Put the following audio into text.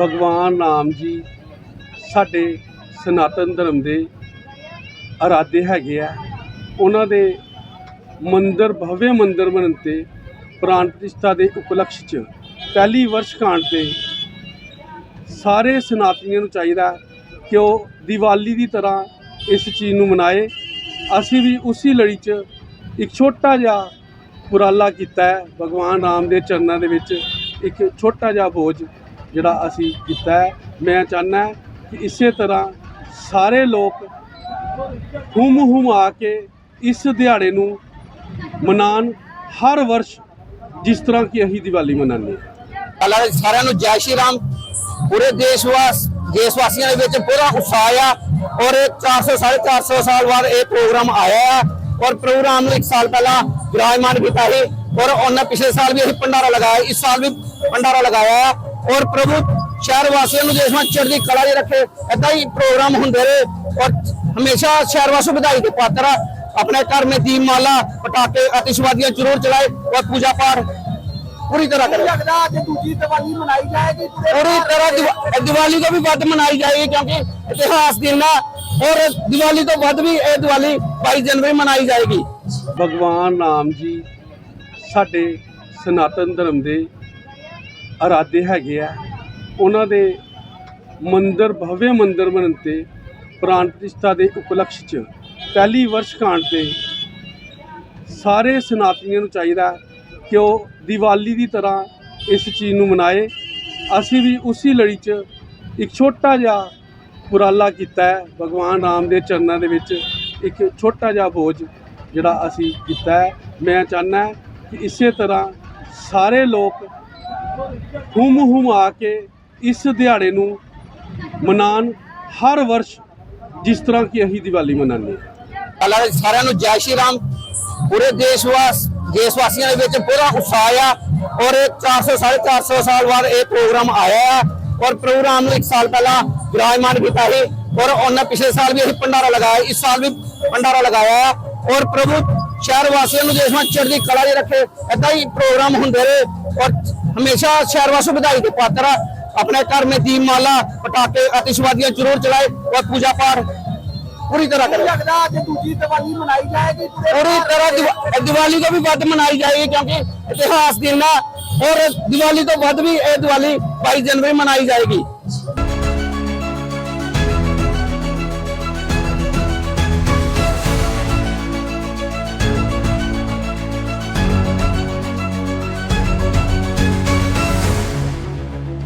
ਭਗਵਾਨ ਨਾਮ ਜੀ ਸਾਡੇ ਸਨਾਤਨ ਧਰਮ ਦੇ ਅਰਾਧੇ ਹੈਗੇ ਆ। ਉਹਨਾਂ ਦੇ ਮੰਦਰ, ਭਵਯ ਮੰਦਰ ਬਣਨ ਤੇ ਪ੍ਰਾਣ ਪ੍ਰਤਿਸ਼ਠਾ ਦੇ ਉਪਲਕਸ਼ 'ਚ ਪਹਿਲੀ ਵਰਸ਼ਗਾਂਠ ਤੇ ਸਾਰੇ ਸਨਾਤਨੀਆਂ ਨੂੰ ਚਾਹੀਦਾ ਕਿ ਉਹ ਦੀਵਾਲੀ ਦੀ ਤਰ੍ਹਾਂ ਇਸ ਚੀਜ਼ ਨੂੰ ਮਨਾਏ। ਅਸੀਂ ਵੀ ਉਸੇ ਲੜੀ 'ਚ ਇੱਕ ਛੋਟਾ ਜਿਹਾ ਉਪਰਾਲਾ ਕੀਤਾ ਹੈ। ਭਗਵਾਨ ਰਾਮ ਦੇ ਚਰਨਾਂ ਦੇ ਵਿੱਚ ਇੱਕ ਛੋਟਾ ਜਿਹਾ ਬੋਝ ਜਿਹੜਾ ਅਸੀਂ ਕੀਤਾ ਹੈ, ਮੈਂ ਚਾਹੁੰਦਾ ਕਿ ਇਸੇ ਤਰ੍ਹਾਂ ਸਾਰੇ ਲੋਕ ਹੁਮ ਹੁਮ ਆ ਕੇ ਇਸ ਦਿਹਾੜੇ ਨੂੰ ਮਨਾਉਣ, ਹਰ ਵਰਸ਼ ਜਿਸ ਤਰ੍ਹਾਂ ਕਿ ਅਸੀਂ ਦੀਵਾਲੀ ਮਨਾਉਂਦੇ ਹਾਂ। ਸਾਰਿਆਂ ਨੂੰ ਜੈ ਸ਼੍ਰੀ ਰਾਮ। ਪੂਰੇ ਦੇਸ਼ ਵਾਸ, ਦੇਸ਼ ਵਾਸੀਆਂ ਦੇ ਵਿੱਚ ਪੂਰਾ ਉਤਸ਼ਾਹ ਆ ਔਰ ਇਹ 400 450 ਸਾਲ ਬਾਅਦ ਇਹ ਪ੍ਰੋਗਰਾਮ ਆਇਆ ਹੈ ਔਰ ਪ੍ਰੋਗਰਾਮ ਨੂੰ ਇੱਕ ਸਾਲ ਪਹਿਲਾਂ ਵਿਰਾਜਮਾਨ ਕੀਤਾ ਸੀ ਔਰ ਉਹਨਾਂ ਪਿਛਲੇ ਸਾਲ ਵੀ ਅਸੀਂ ਭੰਡਾਰਾ ਲਗਾਇਆ, ਇਸ ਸਾਲ ਵੀ ਭੰਡਾਰਾ ਲਗਾਇਆ ਔਰ ਪ੍ਰਭੂ ਸ਼ਹਿਰ ਵਾਸੀਆਂ ਨੂੰ ਦੇਸ਼ਾਂ ਚੜ੍ਹਦੀ ਕਲਾ ਦੇ ਰੱਖੇ ਐਦਾਂ ਹੀ ਪ੍ਰੋਗਰਾਮ ਹੁੰਦੇ ਰਹੇ ਔਰ ਹਮੇਸ਼ਾ ਸ਼ਹਿਰ ਵਾਸੀ ਵਧਾਈ ਦੇ ਪਾਤਰ ਆ। ਆਪਣੇ ਘਰ ਮੇ ਦੀਪ ਮਾਲਾ ਪਟਾਕੇ ਆਤਿਸ਼ਬਾਜ਼ੀਆਂ ਜ਼ਰੂਰ ਚਲਾਏ ਔਰ ਪੂਜਾ ਪਾਠ ਪੂਰੀ ਤਰ੍ਹਾਂ ਕਰੇ। ਦੀਵਾਲੀ ਪੂਰੀ ਤਰ੍ਹਾਂ ਦੀਵਾਲੀ ਤੋਂ ਵੀ ਵੱਧ ਮਨਾਈ ਜਾਏਗੀ ਕਿਉਂਕਿ ਇਤਿਹਾਸ ਦਿਨ ਆ ਔਰ ਦੀਵਾਲੀ ਤੋਂ ਵੱਧ ਵੀ ਇਹ ਦੀਵਾਲੀ 22 ਜਨਵਰੀ ਮਨਾਈ ਜਾਏਗੀ। ਭਗਵਾਨ ਨਾਮ ਜੀ ਸਾਡੇ ਸਨਾਤਨ ਧਰਮ ਦੇ ਅਰਾਧੇ ਹੈਗੇ ਆ। ਉਹਨਾਂ ਦੇ ਮੰਦਰ, ਭਵਯ ਮੰਦਰ ਬਣਨ ਤੇ ਪ੍ਰਾਣ ਪ੍ਰਤਿਸ਼ਠਾ ਦੇ ਉਪਲਕਸ਼ 'ਚ ਪਹਿਲੀ ਵਰਸ਼ਗਾਂਠ ਤੇ ਸਾਰੇ ਸਨਾਤਨੀਆਂ ਨੂੰ ਚਾਹੀਦਾ ਕਿ ਉਹ ਦੀਵਾਲੀ ਦੀ ਤਰ੍ਹਾਂ ਇਸ ਚੀਜ਼ ਨੂੰ ਮਨਾਏ। ਅਸੀਂ ਵੀ ਉਸੇ ਲੜੀ 'ਚ ਇੱਕ ਛੋਟਾ ਜਿਹਾ ਉਪਰਾਲਾ ਕੀਤਾ ਹੈ। ਭਗਵਾਨ ਰਾਮ ਦੇ ਚਰਨਾਂ ਦੇ ਵਿੱਚ ਇੱਕ ਛੋਟਾ ਜਿਹਾ ਬੋਝ ਜਿਹੜਾ ਅਸੀਂ ਕੀਤਾ ਹੈ। ਮੈਂ ਚਾਹੁੰਦਾ ਕਿ ਇਸੇ ਤਰ੍ਹਾਂ ਸਾਰੇ ਲੋਕ ਹੁਮ ਹੁਮ ਆ ਕੇ ਇਸ ਦਿਹਾੜੇ ਨੂੰ ਮਨਾਉਣ ਹਰ ਵਰਸ਼ ਜਿਸ ਤਰ੍ਹਾਂ ਕਿ ਅਸੀਂ ਦੀਵਾਲੀ ਮਨਾਉਂਦੇ ਪਹਿਲਾਂ ਸਾਰਿਆਂ ਨੂੰ ਜੈ ਸ਼੍ਰੀ ਰਾਮ। ਪੂਰੇ ਦੇਸ਼ ਵਾਸ ਵਾਸੀਆਂ ਦੇ ਵਿੱਚ ਪੂਰਾ ਉਤਸ਼ਾਹ ਆ ਔਰ ਇਹ 400 450 ਸਾਲ ਬਾਅਦ ਇਹ ਪ੍ਰੋਗਰਾਮ ਆਇਆ ਹੈ ਔਰ ਪ੍ਰੋਗਰਾਮ ਨੂੰ ਇੱਕ ਸਾਲ ਪਹਿਲਾਂ ਵਿਰਾਜਮਾਨ ਕੀਤਾ ਸੀ ਔਰ ਉਹਨਾਂ ਪਿਛਲੇ ਸਾਲ ਵੀ ਅਸੀਂ ਭੰਡਾਰਾ ਲਗਾਇਆ, ਇਸ ਸਾਲ ਵੀ ਭੰਡਾਰਾ ਲਗਾਇਆ ਹੈ ਔਰ ਪ੍ਰਭੂ ਸ਼ਹਿਰ ਵਾਸੀਆਂ ਨੂੰ ਦੇਸ਼ ਵਿੱਚ ਚੜ੍ਹਦੀ ਕਲਾ ਦੇ ਰੱਖੇ ਐਦਾਂ ਹੀ ਪ੍ਰੋਗਰਾਮ ਹੁੰਦੇ ਰਹੇ ਔਰ ਹਮੇਸ਼ਾ ਸ਼ਹਿਰ ਵਾਸੀ ਵਧਾਈ ਦੇ ਪਾਤਰ ਆ। ਆਪਣੇ ਘਰ ਮੇ ਦੀਪ ਮਾਲਾ ਪਟਾਕੇ ਆਤਿਸ਼ਬਾਜ਼ੀਆਂ ਜ਼ਰੂਰ ਚਲਾਏ ਔਰ ਪੂਜਾ ਪਾਠ ਪੂਰੀ ਤਰ੍ਹਾਂ ਕਰੇ। ਲੱਗਦਾ ਅੱਜ ਦੂਜੀ ਦੀਵਾਲੀ ਮਨਾਈ ਜਾਏਗੀ ਪੂਰੀ ਤਰ੍ਹਾਂ ਦੀਵਾਲੀ ਤੋਂ ਵੀ ਵੱਧ ਮਨਾਈ ਜਾਏਗੀ ਕਿਉਂਕਿ ਇਤਿਹਾਸ ਦਿਨ ਆ ਔਰ ਦੀਵਾਲੀ ਤੋਂ ਵੱਧ ਵੀ ਇਹ ਦੀਵਾਲੀ 22 ਜਨਵਰੀ ਮਨਾਈ ਜਾਏਗੀ।